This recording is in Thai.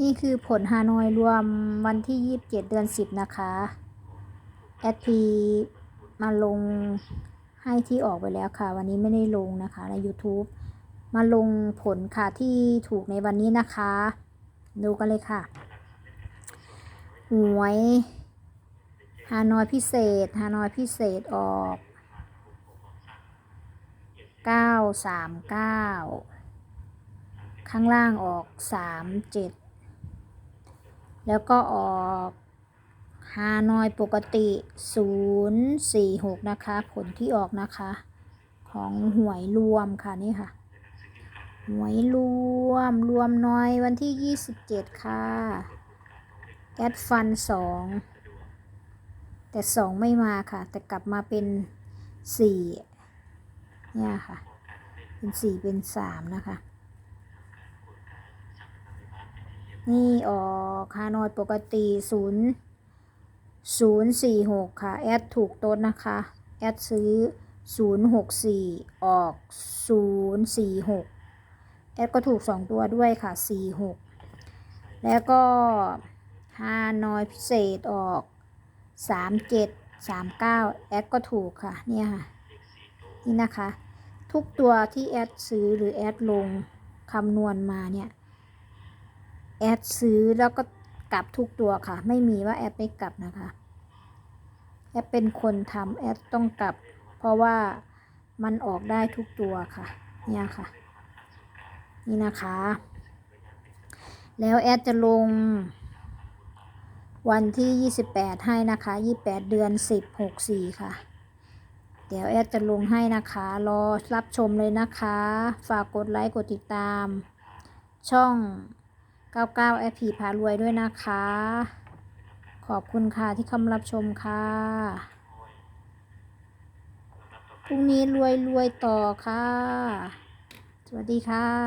นี่คือผลฮานอยรวมวันที่ 27 เดือน 10 นะคะ แอดพีมาลงให้ที่ออกไปแล้วค่ะ วันนี้ไม่ได้ลงนะคะใน YouTube มาลงผลค่ะที่ถูกในวันนี้นะคะ ดูกันเลยค่ะ หวยฮานอยพิเศษฮานอยพิเศษออก 939 ข้างล่างออก 37 แล้วก็ออกฮานอยปกติ 046 นะคะ ผลที่ออกนะคะ ของหวยรวมค่ะนี่ค่ะ หวยรวมรวมน้อยวันที่ 27 ค่ะ แอดฟัน 2 แต่ 2 ไม่มาค่ะ แต่กลับมาเป็น 4 เนี่ยค่ะ เป็น 4 เป็น 3 นะคะ นี่ออกฮานอยปกติ0 046ค่ะ แอดถูกต้นนะคะ แอดซื้อ064ออก046แอดก็ถูก2ตัวด้วยค่ะ46แล้วก็ฮานอยพิเศษออก37 39แอดก็ถูกค่ะ เนี่ยค่ะ นี่นะคะ ทุกตัวที่แอดซื้อหรือแอดลงคำนวณมาเนี่ย แอดซื้อแล้วก็กลับทุกตัวค่ะ ไม่มีว่าแอดไม่กลับนะคะ แอดเป็นคนทำแอดต้องกลับ เพราะว่ามันออกได้ทุกตัวค่ะ เนี่ยค่ะ นี่นะคะ แล้วแอดจะลง วันที่ 28 ให้นะคะ 28 เดือน 10 64 ค่ะเดี๋ยวแอดจะลงให้นะคะ รอรับชมเลยนะคะ ฝากกดไลค์ กดติดตาม ช่อง 99แอดพีพารวยด้วยนะคะ ขอบคุณค่ะที่เข้ามารับชมค่ะพรุ่งนี้รวยรวยต่อค่ะ สวัสดีค่ะ